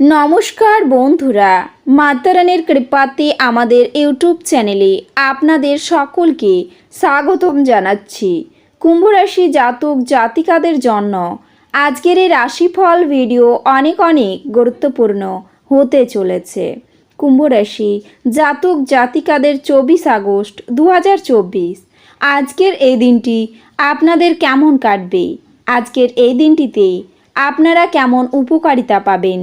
নমস্কার বন্ধুরা, মাতারানের কৃপাতে আমাদের ইউটিউব চ্যানেলে আপনাদের সকলকে স্বাগতম জানাচ্ছি। কুম্ভরাশি জাতক জাতিকাদের জন্য আজকের এই রাশিফল ভিডিও অনেক অনেক গুরুত্বপূর্ণ হতে চলেছে। কুম্ভরাশি জাতক জাতিকাদের চব্বিশ আগস্ট দু হাজার চব্বিশ। আজকের এই দিনটি আপনাদের কেমন কাটবে? আজকের এই দিনটিতে আপনারা কেমন উপকারিতা পাবেন?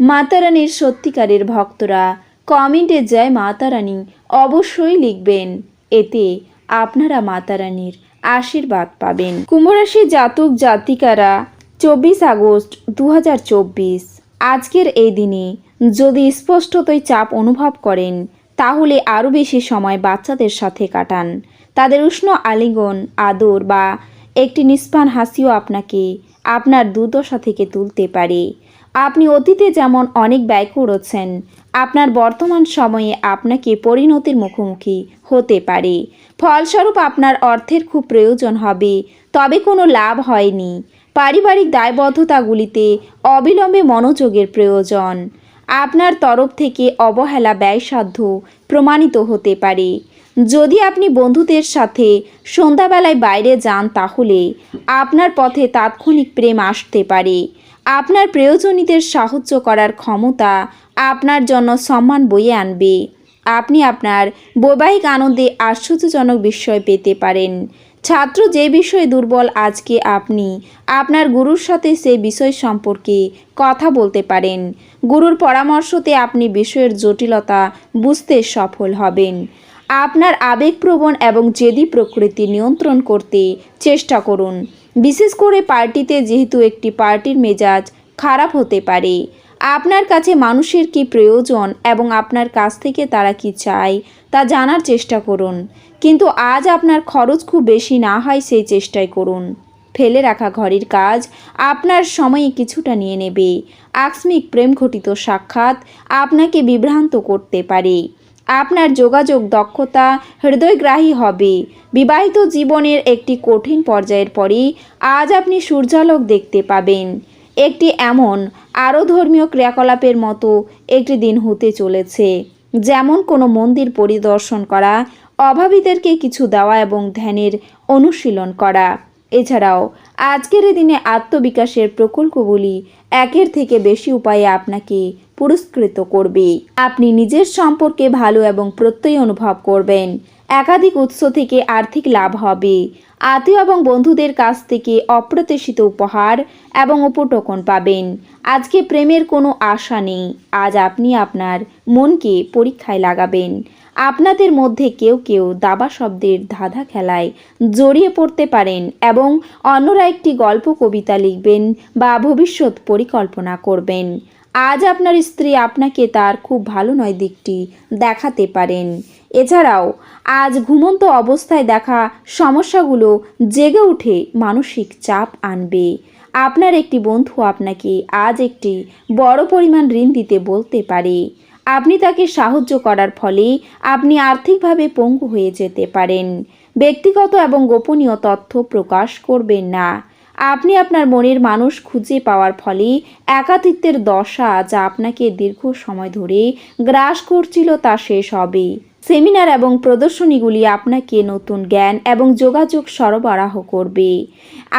মাতারানীর সত্যিকারের ভক্তরা। কমেন্টে জয় মাতারানী, অবশ্যই লিখবেন। এতে আপনারা মাতারানীর আশীর্বাদ পাবেন। কুম্ভরাশি জাতক জাতিকারা, চব্বিশ আগস্ট দু হাজার চব্বিশ। আজকের এই দিনে যদি স্পষ্টতই চাপ অনুভব করেন, তাহলে আরও বেশি সময় বাচ্চাদের সাথে কাটান। তাদের উষ্ণ আলিঙ্গন, আদর বা একটি নিষ্পান হাসিও আপনাকে, আপনার দুর্দশা থেকে তুলতে পারে। আপনি অতীতে যেমন অনেক ব্যয় করেছেন, আপনার বর্তমান সময়ে আপনাকে পরিণতির মুখোমুখি হতে পারে। ফলস্বরূপ আপনার অর্থের খুব প্রয়োজন হবে, তবে কোনো লাভ হয়নি। পারিবারিক দায়বদ্ধতাগুলিতে অবিলম্বে মনোযোগের প্রয়োজন। আপনার তরফ থেকে অবহেলা ব্যয়সাধ্য প্রমাণিত হতে পারে। যদি আপনি বন্ধুদের সাথে সন্ধ্যাবেলায় বাইরে যান তাহলে আপনার পথে তাৎক্ষণিক প্রেম আসতে পারে। আপনার প্রিয়জনীদের সাহায্য করার ক্ষমতা আপনার জন্য সম্মান বয়ে আনবে। আপনি আপনার বৈবাহিক আনন্দে আশ্চর্যজনক বিষয় পেতে পারেন। ছাত্র যে বিষয়ে দুর্বল আজকে আপনি, আপনার গুরুর সাথে সেই বিষয় সম্পর্কে কথা বলতে পারেন। গুরুর পরামর্শতে আপনি বিষয়ের জটিলতা বুঝতে সফল হবেন। আপনার আবেগপ্রবণ এবং জেদি প্রকৃতি নিয়ন্ত্রণ করতে চেষ্টা করুন। বিশেষ করে পার্টিতে যেহেতু একটি পার্টির মেজাজ খারাপ হতে পারে। আপনার কাছে মানুষের কি প্রয়োজন এবং আপনার কাছ থেকে তারা কি চায়, তা জানার চেষ্টা করুন। কিন্তু আজ আপনার খরচ খুব বেশি না হয় সেই চেষ্টাই করুন। ফেলে রাখা ঘরের কাজ আপনার সময়ে কিছুটা নিয়ে নেবে। আকস্মিক প্রেম ঘটিত সাক্ষাৎ আপনাকে বিভ্রান্ত করতে পারে। আপনার যোগাযোগ দক্ষতা হৃদয়গ্রাহী হবে। বিবাহিত জীবনের একটি কঠিন পর্যায়ের পরই আজ আপনি সূর্যালোক দেখতে পাবেন। একটি এমন আরও ধর্মীয় ক্রিয়াকলাপের মতো একটি দিন হতে চলেছে, যেমন কোনো মন্দির পরিদর্শন করা, অভাবীদেরকে কিছু দেওয়া এবং ধ্যানের অনুশীলন করা। এছাড়াও, আজকের দিনে আত্মবিকাশের প্রকল্পগুলি একের থেকে বেশি উপায়ে আপনাকে পুরস্কৃত করবে। আপনি নিজের সম্পর্কে ভালো এবং প্রত্যয় অনুভব করবেন। একাধিক উৎস থেকে আর্থিক লাভ হবে। আত্মীয় এবং বন্ধুদের কাছ থেকে অপ্রত্যাশিত উপহার এবং উপটোকন পাবেন। আজকে প্রেমের কোনো আশা নেই। আজ আপনি আপনার মনকে পরীক্ষায় লাগাবেন। আপনাদের মধ্যে কেউ কেউ দাবা শব্দের ধাঁধা খেলায় জড়িয়ে পড়তে পারেন এবং অন্যরা একটি গল্প, কবিতা লিখবেন বা ভবিষ্যৎ পরিকল্পনা করবেন। আজ আপনার স্ত্রী আপনাকে তার খুব ভালো নয় দিকটি দেখাতে পারেন। এছাড়াও, আজ ঘুমন্ত অবস্থায় দেখা সমস্যাগুলো জেগে উঠে মানসিক চাপ আনবে। আপনার একটি বন্ধু আপনাকে আজ একটি বড় পরিমাণ ঋণ দিতে বলতে পারে। আপনি তাকে সাহায্য করার ফলে আপনি আর্থিকভাবে পঙ্গু হয়ে যেতে পারেন। ব্যক্তিগত এবং গোপনীয় তথ্য প্রকাশ করবেন না। আপনি আপনার মনের মানুষ খুঁজে পাওয়ার ফলে একাতিত্বের দশা যা আপনাকে দীর্ঘ সময় ধরে গ্রাস করছিল তা শেষ হবে। সেমিনার এবং প্রদর্শনীগুলি আপনাকে নতুন জ্ঞান এবং যোগাযোগ সরবরাহ করবে।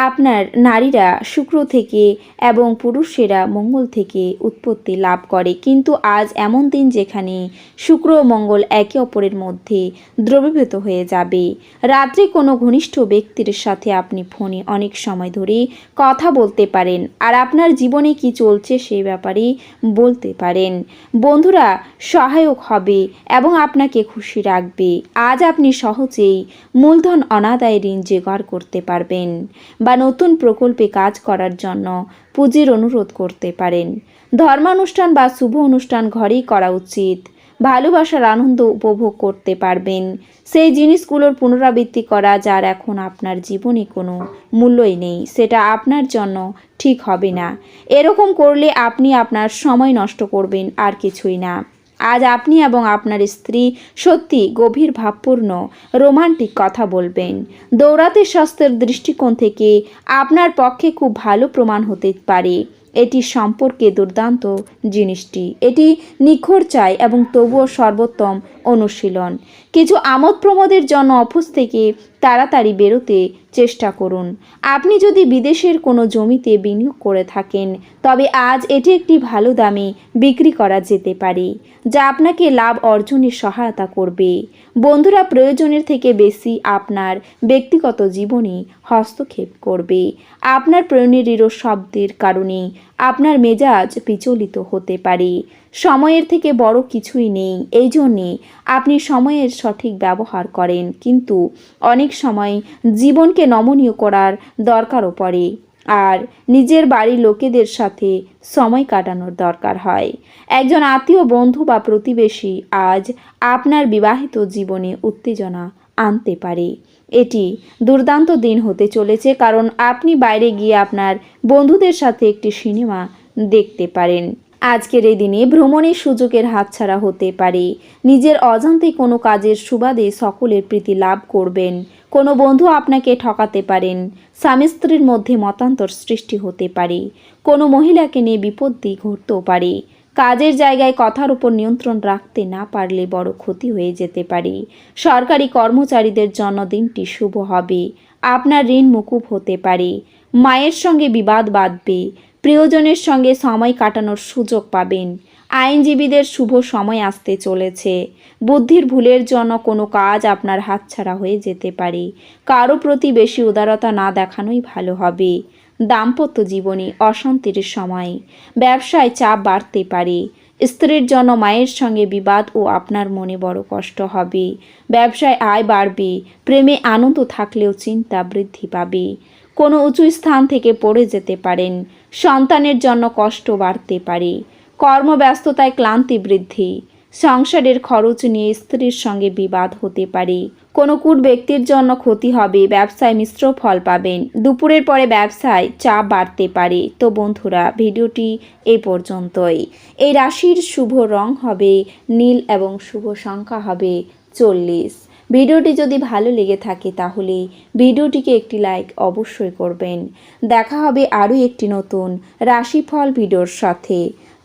আপনার নারীরা শুক্র থেকে এবং পুরুষেরা মঙ্গল থেকে উৎপত্তি লাভ করে। কিন্তু আজ এমন দিন যেখানে শুক্র মঙ্গল একে অপরের মধ্যে দ্রবীভূত হয়ে যাবে। রাত্রে কোনো ঘনিষ্ঠ ব্যক্তির সাথে আপনি ফোনে অনেক সময় ধরে কথা বলতে পারেন আর আপনার জীবনে কি চলছে সেই ব্যাপারে বলতে পারেন। বন্ধুরা সহায়ক হবে এবং আপনাকে খুশি রাখবে। আজ আপনি সহজেই মূলধন অনাদায় ঋণ জোগাড় করতে পারবেন বা নতুন প্রকল্পে কাজ করার জন্য পুঁজির অনুরোধ করতে পারেন। ধর্মানুষ্ঠান বা শুভ অনুষ্ঠান ঘরেই করা উচিত। ভালোবাসার আনন্দ উপভোগ করতে পারবেন। সেই জিনিসগুলোর পুনরাবৃত্তি করা যার এখন আপনার জীবনে কোনো মূল্যই নেই, সেটা আপনার জন্য ঠিক হবে না। এরকম করলে আপনি আপনার সময় নষ্ট করবেন আর কিছুই না। আজ আপনি এবং আপনার স্ত্রী সত্যি গভীর ভাবপূর্ণ, রোমান্টিক কথা বলবেন। দৌড়াতে স্বাস্থ্যের দৃষ্টিকোণ থেকে আপনার পক্ষে খুব ভালো প্রমাণ হতে পারে। এটি সম্পর্কে দুর্দান্ত জিনিসটি। এটি নিখোর চাই এবং তবুও সর্বোত্তম অনুশীলন। কিছু আমোদ প্রমোদের জন্য অফিস থেকে তাড়াতাড়ি বেরোতে চেষ্টা করুন। আপনি যদি বিদেশের কোনো জমিতে বিনিয়োগ করে থাকেন, তবে আজ এটি একটি ভালো দামে বিক্রি করা যেতে পারে, যা আপনাকে লাভ অর্জনে সহায়তা করবে। বন্ধুরা, প্রয়োজনের থেকে বেশি আপনার ব্যক্তিগত জীবনে হস্তক্ষেপ করবে। আপনার প্রয়োজনীয় শব্দের কারণে আপনার মেজাজ বিচলিত হতে পারে। সময়ের থেকে বড় কিছুই নেই। এই জন্যে আপনি সময়ের সঠিক ব্যবহার করেন। কিন্তু অনেক সময় জীবনকে নমনীয় করার দরকারও পড়ে। আর নিজের বাড়ির লোকেদের সাথে সময় কাটানোর দরকার হয়। একজন আত্মীয়, বন্ধু বা প্রতিবেশী আজ আপনার বিবাহিত জীবনে উত্তেজনা আনতে পারে। এটি দুর্দান্ত দিন হতে চলেছে কারণ আপনি বাইরে গিয়ে আপনার বন্ধুদের সাথে একটি সিনেমা দেখতে পারেন। আজকের এই দিনে ভ্রমণের সুযোগের হাতছাড়া হতে পারে। নিজের অজান্তে কোনো কাজের সুবাদে সকলের প্রীতি লাভ করবেন। কোনো বন্ধু আপনাকে ঠকাতে পারেন। স্বামী স্ত্রীর মধ্যে মতান্তর সৃষ্টি হতে পারে। কোনো মহিলাকে নিয়ে বিপত্তি ঘটতেও পারে। কাজের জায়গায় কথার উপর নিয়ন্ত্রণ রাখতে না পারলে বড় ক্ষতি হয়ে যেতে পারে। সরকারি কর্মচারীদের জন্মদিনটি শুভ হবে। আপনার ঋণ মুকুব হতে পারে। মায়ের সঙ্গে বিবাদ বাঁধবে। প্রিয়জনের সঙ্গে সময় কাটানোর সুযোগ পাবেন। আইনজীবীদের শুভ সময় আসতে চলেছে। বুদ্ধির ভুলের জন্য কোনো কাজ আপনার হাতছাড়া হয়ে যেতে পারে। কারও প্রতি বেশি উদারতা না দেখানোই ভালো হবে। দাম্পত্য জীবনে অশান্তির সময়। ব্যবসায় চাপ বাড়তে পারে। স্ত্রীর জন্য মায়ের সঙ্গে বিবাদ ও আপনার মনে বড় কষ্ট হবে। ব্যবসায় আয় বাড়বে। প্রেমে আনন্দ থাকলেও চিন্তা বৃদ্ধি পাবে। কোনো উঁচু স্থান থেকে পড়ে যেতে পারেন। সন্তানের জন্য কষ্ট বাড়তে পারে। কর্মব্যস্ততায় ক্লান্তি বৃদ্ধি। সংসারের খরচ নিয়ে স্ত্রীর সঙ্গে বিবাদ হতে পারে। কোনো কূট ব্যক্তির জন্য ক্ষতি হবে, ব্যবসায় মিশ্র ফল পাবেন। দুপুরের পরে ব্যবসায় চাপ বাড়তে পারে। তো বন্ধুরা, ভিডিওটি এই পর্যন্তই। এই রাশির শুভ রং হবে নীল এবং শুভ সংখ্যা হবে চল্লিশ। ভিডিওটি যদি ভালো লেগে থাকে তাহলে ভিডিওটিকে একটি লাইক অবশ্যই করবেন। দেখা হবে আরও একটি নতুন রাশিফল ভিডিওর সাথে।